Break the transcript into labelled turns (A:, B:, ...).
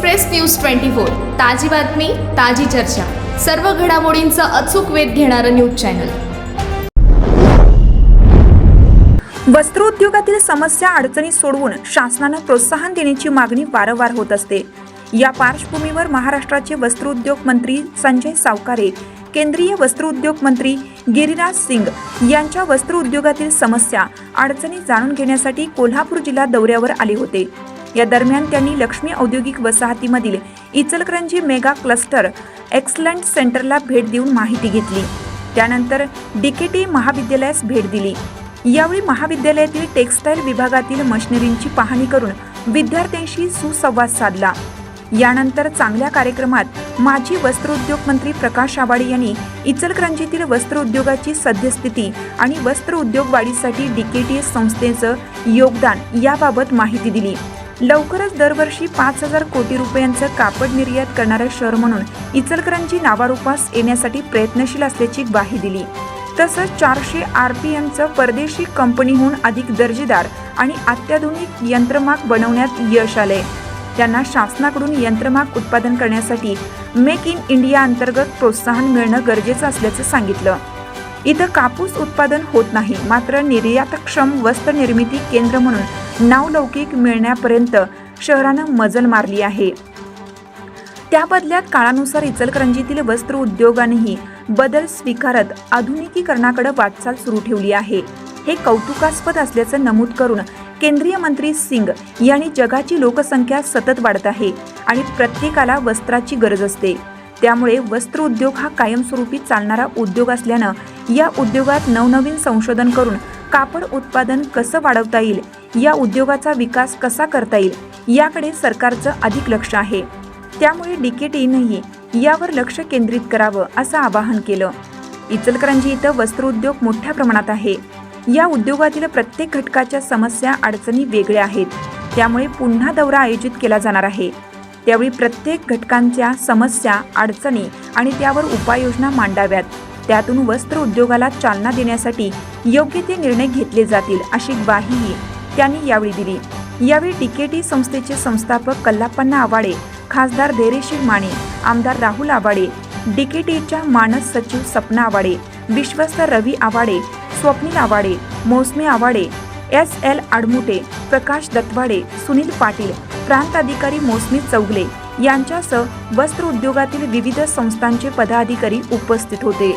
A: Express news twenty four ताजी बातमी ताजी चर्चा. सर्व घडामोडींचा अचूक वेध घेणारं न्यूज चॅनल.
B: वस्त्रोद्योगातील समस्या अडचणी सोडवून शासनानं प्रोत्साहन देण्याची मागणी वारंवार होत असते. या पार्श्वभूमीवर महाराष्ट्राचे वस्त्रोद्योग मंत्री संजय सावकारे केंद्रीय वस्त्रोद्योग मंत्री गिरिराज सिंग यांच्या वस्त्रोद्योगातील समस्या अडचणी जाणून घेण्यासाठी कोल्हापूर जिल्हा दौऱ्यावर आले होते. या दरम्यान त्यांनी लक्ष्मी औद्योगिक वसाहतीमधील इचलकरंजी मेगा क्लस्टर एक्सलंट सेंटरला भेट देऊन माहिती घेतली. त्यानंतर डीकेटी महाविद्यालयास भेट दिली. यावेळी महाविद्यालयातील टेक्स्टाईल विभागातील मशिनरींची पाहणी करून विद्यार्थ्यांशी सुसंवाद साधला. यानंतर चांगल्या कार्यक्रमात माजी वस्त्रोद्योग मंत्री प्रकाश आवाडे यांनी इचलकरंजीतील वस्त्रोद्योगाची सद्यस्थिती आणि वस्त्र उद्योग वाढीसाठी डीकेटी संस्थेचं योगदान याबाबत माहिती दिली. लवकरच दरवर्षी पाच हजार कोटी रुपयांचं कापड निर्यात करणारं शहर म्हणून इचलकरंजी नावारूपास येण्यासाठी प्रयत्नशील असल्याची ग्वाही दिली. तसंच चारशे आर पी एमचं परदेशी कंपनीहून अधिक दर्जेदार आणि अत्याधुनिक यंत्रमाग बनवण्यात यश आले त्यांना शासनाकडून यंत्रमाग उत्पादन करण्यासाठी मेक इन इंडिया अंतर्गत प्रोत्साहन मिळणं गरजेचं असल्याचं सांगितलं. इथं कापूस उत्पादन होत नाही मात्र निर्यातक्षम वस्त्र निर्मिती केंद्र म्हणून नावलौकिक मिळण्यापर्यंत शहरानं मजल मारली आहे. त्या बदल्यात काळानुसार इचलकरंजीतील वस्त्र उद्योगानेही बदल स्वीकारत आधुनिकीकरणाकडे वाटचाल सुरू ठेवली आहे. हे कौतुकास्पद असल्याचं नमूद करून केंद्रीय मंत्री सिंग यांनी जगाची लोकसंख्या सतत वाढत आहे आणि प्रत्येकाला वस्त्राची गरज असते. त्यामुळे वस्त्र उद्योग हा कायमस्वरूपी चालणारा उद्योग असल्यानं या उद्योगात नवनवीन संशोधन करून कापड उत्पादन कसं वाढवता येईल या उद्योगाचा विकास कसा करता येईल याकडे सरकारचं अधिक लक्ष आहे. त्यामुळे डीकेटीनंही यावर लक्ष केंद्रित करावं असं आवाहन केलं. इचलकरंजी इथं वस्त्रोद्योग मोठ्या प्रमाणात आहे. या उद्योगातील प्रत्येक घटकाच्या समस्या अडचणी वेगळ्या आहेत. त्यामुळे पुन्हा दौरा आयोजित केला जाणार आहे. त्यावेळी प्रत्येक घटकांच्या समस्या अडचणी आणि त्यावर उपाययोजना मांडाव्यात. त्यातून वस्त्र उद्योगाला चालना देण्यासाठी योग्य ते निर्णय घेतले जातील अशी ग्वाहीही त्यांनी यावेळी दिली. यावेळी डीकेटी संस्थेचे संस्थापक कल्लापन्ना आवाडे खासदार धैर्यशील माने आमदार राहुल आवाडे डीकेटीच्या मानस सचिव सपना आवाडे विश्वस्त रवी आवाडे स्वप्नील आवाडे मोसमी आवाडे एस एल आडमुटे प्रकाश दत्वाडे सुनील पाटील प्रांत अधिकारी मोसमी चौगले यांच्यासह वस्त्र उद्योगातील विविध संस्थांचे पदाधिकारी उपस्थित होते.